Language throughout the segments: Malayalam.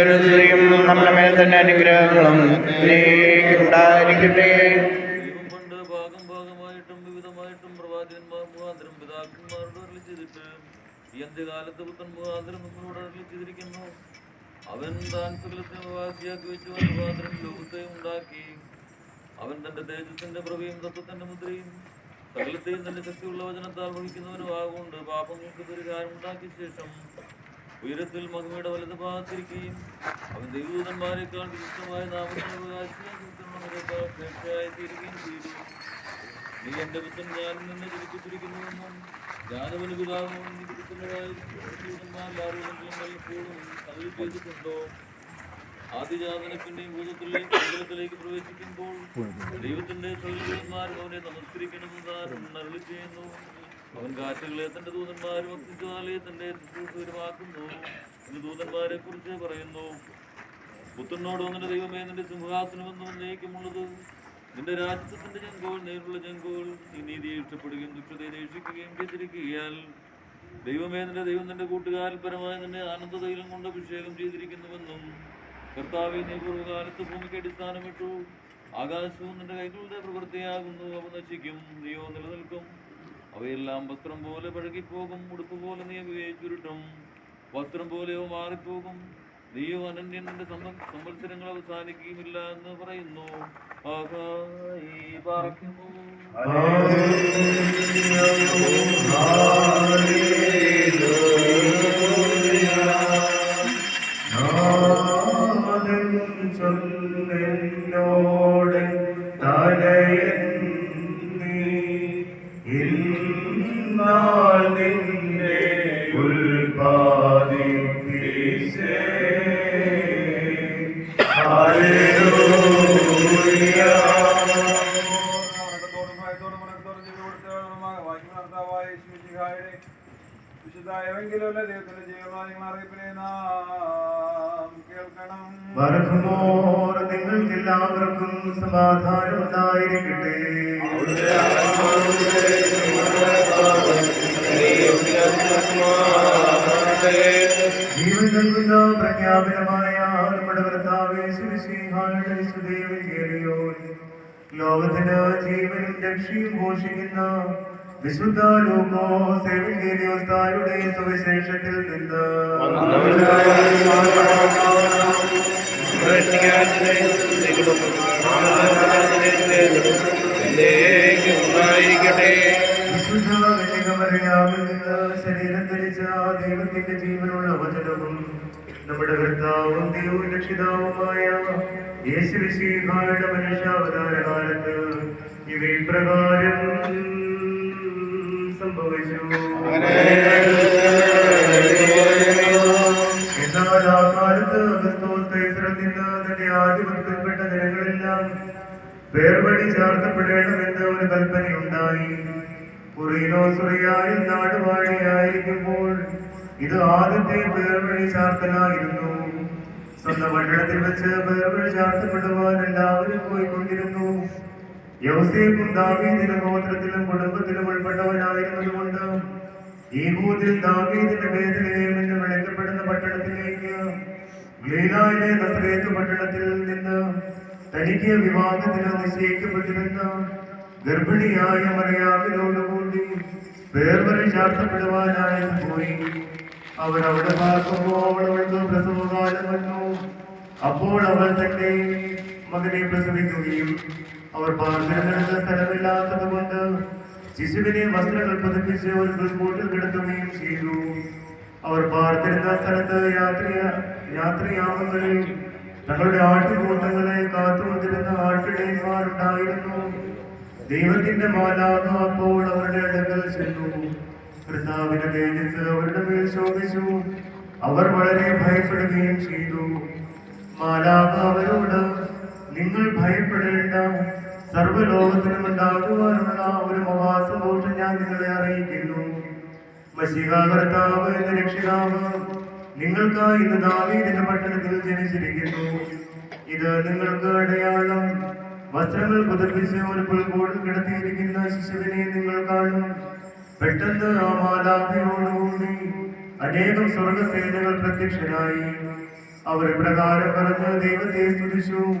ഒരു സ്ത്രീയും നമ്മുടെ മേൽ തന്നെ അനുഗ്രഹങ്ങളും ഉണ്ടായിരിക്കട്ടെ ഭാഗം ഭാഗമായിട്ടും വിവിധമായിട്ടും പ്രവാചകന്മാർ മുഖാന്തരം പിതാക്കന്മാരുടെ ചെയ്തിട്ട് ഈ അന്ത്യകാലത്ത് പുത്തൻ മുഖാന്തരം നമ്മളോട് അരുളി ചെയ്തിരിക്കുന്നു. അവൻ താൻ സകലത്തെ അവകാശിയാക്കി വെച്ചു മുഖാന്തരം ലോകത്തെ ഉണ്ടാക്കി. അവൻ തന്റെ തേജസ്സിന്റെ പ്രഭയും തത്വത്തിന്റെ മുദ്രയും സകലത്തെയും തന്റെ ശക്തിയുള്ള വചനത്താൽ വഹിക്കുന്നവനും ആകൊണ്ട് പാപങ്ങൾക്ക് പരിഹാരം ഉണ്ടാക്കിയ ശേഷം ഉയരത്തിൽ മഹിമയുടെ വലത് ഭാഗത്തിരിക്കുകയും അവൻ ദൈവദൂതന്മാരെക്കാൾ വിശിഷ്ടമായ നാമത്തിന് അവകാശിയായി തീരുകയും ചെയ്തു. നീ എന്റെ പുത്രൻ ഞാൻ ജനിപ്പിച്ചിരിക്കുന്നുവെന്നും ഞാനവന് പിതാവും ചെയ്തിട്ടുണ്ടോ ആദ്യജാതനത്തിന്റെയും ഭൂതത്തിലേക്ക് മണ്ഡലത്തിലേക്ക് പ്രവേശിക്കുമ്പോൾ ദൈവത്തിന്റെ സ്വൈര്യന്മാർ അവനെ നമസ്കരിക്കണമെന്ന് ചെയ്യുന്നു. അവൻ കാറ്റുകളെ തന്റെ ദൂതന്മാരും അഗ്നിജ്വാലയെ തന്റെ ദൂരമാക്കുന്നു എന്ന് ദൂതന്മാരെ കുറിച്ച് പറയുന്നു. പുത്രനോട് വന്നിട്ട് ദൈവമേ നിന്റെ സിംഹാസനമെന്ന് വന്നേക്കുമുള്ളത് നിന്റെ രാജ്യത്തിന്റെ ചെങ്കോൾ നേരിട്ടുള്ള ചെങ്കോൾ നീ നീതിയെ ഇഷ്ടപ്പെടുകയും ദുഷ്ടതയെ രക്ഷിക്കുകയും ചെയ്തിരിക്കുകയാൽ ദൈവമേ നിന്റെ ദൈവം നിന്റെ കൂട്ടുകാരിൽ പരമായി നിന്നെ ആനന്ദതൈലം കൊണ്ട് അഭിഷേകം ചെയ്തിരിക്കുന്നുവെന്നും കർത്താവെ നീ പൂർവകാലത്ത് ഭൂമിക്ക് അടിസ്ഥാനമിട്ടു. ആകാശവും നിന്റെ കൈകളുടെ പ്രവൃത്തിയാകുന്നു. അവ നശിക്കും നീയോ നിലനിൽക്കും. അവയെല്ലാം വസ്ത്രം പോലെ പഴകിപ്പോകും ഉടുപ്പ് പോലെ നീ അവയെ ചുരുട്ടും വസ്ത്രം പോലെയോ മാറിപ്പോകും. നീയോ അനന്യന്റെ സ്വന്തം സംവ- സംവത്സരങ്ങൾ അവസാനിക്കുകയുമില്ല എന്ന് പറയുന്നു. ആഹായി വിശുദ്ധായെങ്കിലുള്ള ദൈവത്തിന്റെ നാം കേൾക്കണം. നിങ്ങൾക്കെല്ലാവർക്കും സമാധാനം ഉണ്ടായിരിക്കട്ടെ നൽകുന്ന പ്രഖ്യാപനമായ നമ്മുടെ ഭർത്താവേ സുവിശേഷങ്ങളുടെ ലോകത്തിന് ജീവനും രക്ഷയും ഘോഷിക്കുന്ന വിശുദ്ധ ലൂക്കോസ് സേവികേരിയോസ്തായുടെ സുവിശേഷത്തിൽ നിന്ന് വിശുദ്ധ കന്യകമറിയാമിൽ നിന്ന് ശരീരം ധരിച്ച ദൈവത്തിന്റെ ജീവനുള്ള വചനവും നമ്മുടെ കർത്താവും ദൈവവും രക്ഷിതാവുമായ യേശുവിശേഖായുടെ മനുഷ്യാവതാര കാലത്ത് ഇവ ഇപ്രകാരം എന്നാൽ ആ കാലത്ത് കൈസറിൽ നിന്ന് തന്റെ ആധിപത്യത്തിൽപ്പെട്ട ജനങ്ങളെല്ലാം വേർപടി ചാർത്തപ്പെടേണമെന്ന് ഒരു കൽപ്പനയുണ്ടായി കുറിയിലോസുറിയായി നാടുവാഴിയായിരിക്കുമ്പോൾ ഇത് ആദ്യത്തെ വേർവഴി ചാർത്തലായിരുന്നു. സ്വന്തം മണ്ഡലത്തിൽ വെച്ച് വേർവഴി ചാർത്തപ്പെടുവാൻ എല്ലാവരും പോയിക്കൊണ്ടിരുന്നു. യൗസേപ്പും ദാവീദിന്റെ ഗോത്രത്തിലും കുടുംബത്തിലും ഉൾപ്പെട്ടവനായിരുന്നതുകൊണ്ട് ഭൂതിൽ ദാവീദിന്റെ ബേദലയം എന്ന് വിളിക്കപ്പെടുന്ന പട്ടണത്തിലേക്ക് ലീലായിലെ നസ്രേത്ത് പട്ടണത്തിൽ നിന്ന് തനിക്ക് വിവാഹത്തിന് നിശ്ചയിക്കപ്പെട്ടിരുന്ന ഗർഭിണിയായ മറിയാമിനോടുകൂടി വേർവരെ ചാർത്തപ്പെടുവാനായി പോയി. അവർ അവിടെ പാർക്കുമ്പോൾ അവളവൾക്ക് പ്രസവകാലം വന്നു. അപ്പോൾ അവൾ തന്റെ മകനെ പ്രസവിക്കുകയും അവർ പാർത്തിരുന്നിടത്ത് സ്ഥലമില്ലാത്തത് കൊണ്ട് ശിശുവിനെ വസ്ത്രങ്ങൾ പതിപ്പിച്ച് ഒരു പുൽക്കൂട്ടിൽ കിടത്തുകയും ചെയ്തു. അവർ പാർത്തിരുന്ന സ്ഥലത്ത് യാത്ര യാത്രയാമങ്ങളിൽ തങ്ങളുടെ ആട്ടുകൂട്ടങ്ങളെ കാത്തുകൊണ്ടിരുന്ന ആട്ടിടയന്മാരുണ്ടായിരുന്നു ദൈവത്തിന്റെ മാലാക അപ്പോൾ അവരുടെ അടുക്കൽ ചെന്നു. കർത്താവിന്റെ തേജസ് അവരുടെ മേൽ ശോഭിച്ചു. അവർ വളരെ ഭയപ്പെടുകയും ചെയ്തു. മാലാക അവരോട് നിങ്ങൾ ഭയപ്പെടേണ്ട സർവലോകത്തിനും ഉണ്ടാകുവാനുള്ള ഒരു മഹാസന്തോഷം ഞാൻ നിങ്ങളെ അറിയിക്കുന്നു. മഷിക കർത്താവ് എന്ന രക്ഷിതാവ് നിങ്ങൾക്കായി ഇന്ന് ദാവീദിന്റെ പട്ടണത്തിൽ ജനിച്ചിരിക്കുന്നു. ഇത് നിങ്ങൾക്ക് അടയാളം. വസ്ത്രങ്ങൾ പുതപ്പിച്ച് ഒരു പുൽക്കൂടിൽ കിടത്തിയിരിക്കുന്ന ശിശുവിനെ നിങ്ങൾ കാണും. പെട്ടെന്ന് ആ മാലാഭയോടുകൂടി അനേകം സ്വർഗസേനകൾ പ്രത്യക്ഷരായി. അവർ പ്രകാരം പറഞ്ഞ് ദൈവത്തെ സ്തുതിച്ചു.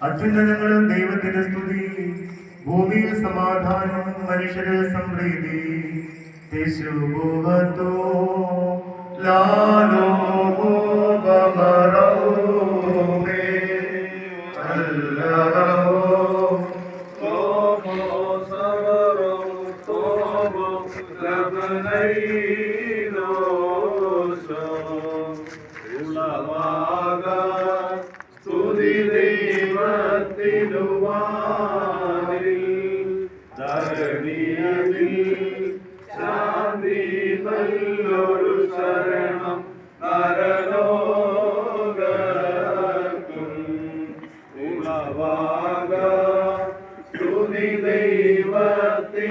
അത്യുന്നതങ്ങളിൽ ദൈവത്തിന്റെ സ്തുതി ഭൂമിയിൽ സമാധാനം മനുഷ്യരിൽ സംപ്രീതി തെശുഭുവത്തോ ലാലോ ബമറോമേ സ്തുതി ദൈവത്തിനുമാനിൽ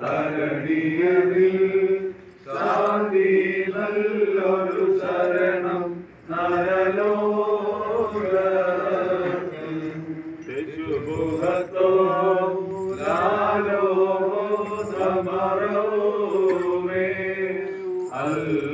തരണിയതിൽ ശാന്തി നല്ലൊരു ശരണം തെറ്റുമുഖത്തോ ലാലോ സമരമേ അല്ലറവോ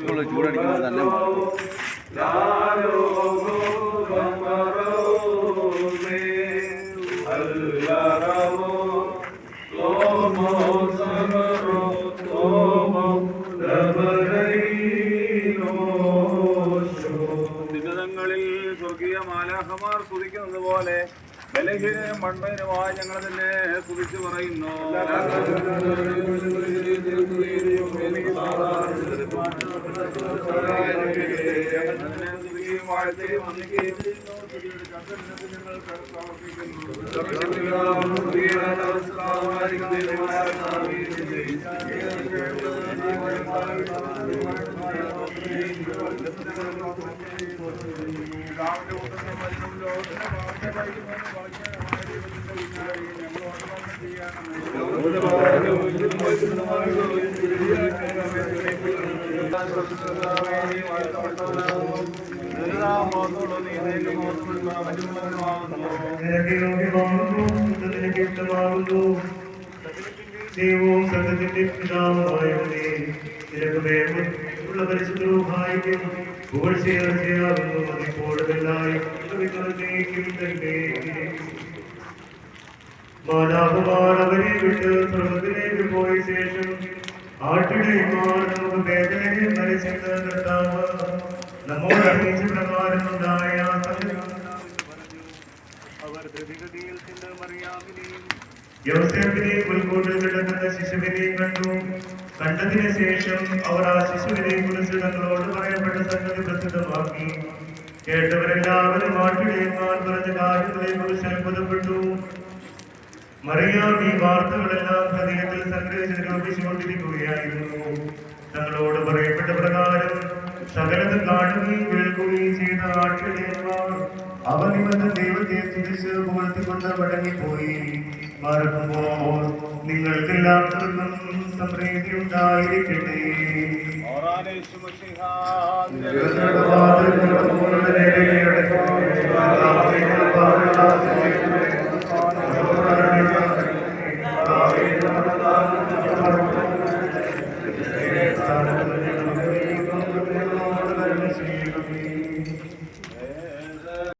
മാർക്കുള്ള ചൂടടിക്കുന്നത് തന്നെ ഉന്നതങ്ങളിൽ സ്വർഗീയ മാലാഹമാർ സ്തുതിക്കുന്നത് പോലെ മൺമയനുമായ ഞങ്ങൾ തന്നെ സ്തുതിച്ചു പറയുന്നു. ഇഷ്ടമാകുന്നു ദൈവവും സത്യത്തിന്റെ പിതാവുമായവനെ നിനക്ക് മേലുള്ള പരിശുദ്ധവുമായിരിക്കും പുകഴ്ചയാകുന്നു അതിപ്പോഴെല്ലായും തന്നെ മാതാകുമാർ അവരെ വിട്ട് സ്വർഗത്തിലേക്ക് പോയ ശേഷം ആട്ടിടയന്മാർ നമുക്ക് വേദനയെ മരിച്ചെന്ന് കർത്താവ് നമ്മോട് അറിയിച്ച പ്രകാരമുണ്ടായ അവർ ധൃതിഗതിയിൽ ചെന്ന് മറിയാമിനെയും യോസേഫിനെയും പുൽക്കൂട്ടിൽ കിടക്കുന്ന ശിശുവിനെയും കണ്ടു. കണ്ടതിന് ശേഷം അവർ ആ ശിശുവിനെ കുറിച്ച് തങ്ങളോട് പറയപ്പെട്ട സംഗതി പ്രസിദ്ധമാക്കി. കേട്ടവരെല്ലാവരും ആട്ടിടയന്മാർ പറഞ്ഞ കാര്യങ്ങളെ കുറിച്ച് അത്ഭുതപ്പെട്ടു. മറിയാം ഈ വാർത്തകളെല്ലാം ഹൃദയത്തിൽ സംഗ്രഹിച്ച് നിരൂപിച്ചുകൊണ്ടിരിക്കുകയായിരുന്നു തങ്ങളോട് പറയപ്പെട്ട പ്രകാരം സകലത് കാണുകയും കേൾക്കുകയും ചെയ്ത ആട്ടിടയന്മാർ അവ ഇവരുടെ ദൈവത്തെ സ്തുതിച്ച് പുകഴ്ത്തിക്കൊണ്ട് മടങ്ങിപ്പോയി മറക്കുമ്പോൾ നിങ്ങൾക്കെല്ലാവർക്കും സമൃദ്ധി ഉണ്ടായിരിക്കട്ടെ.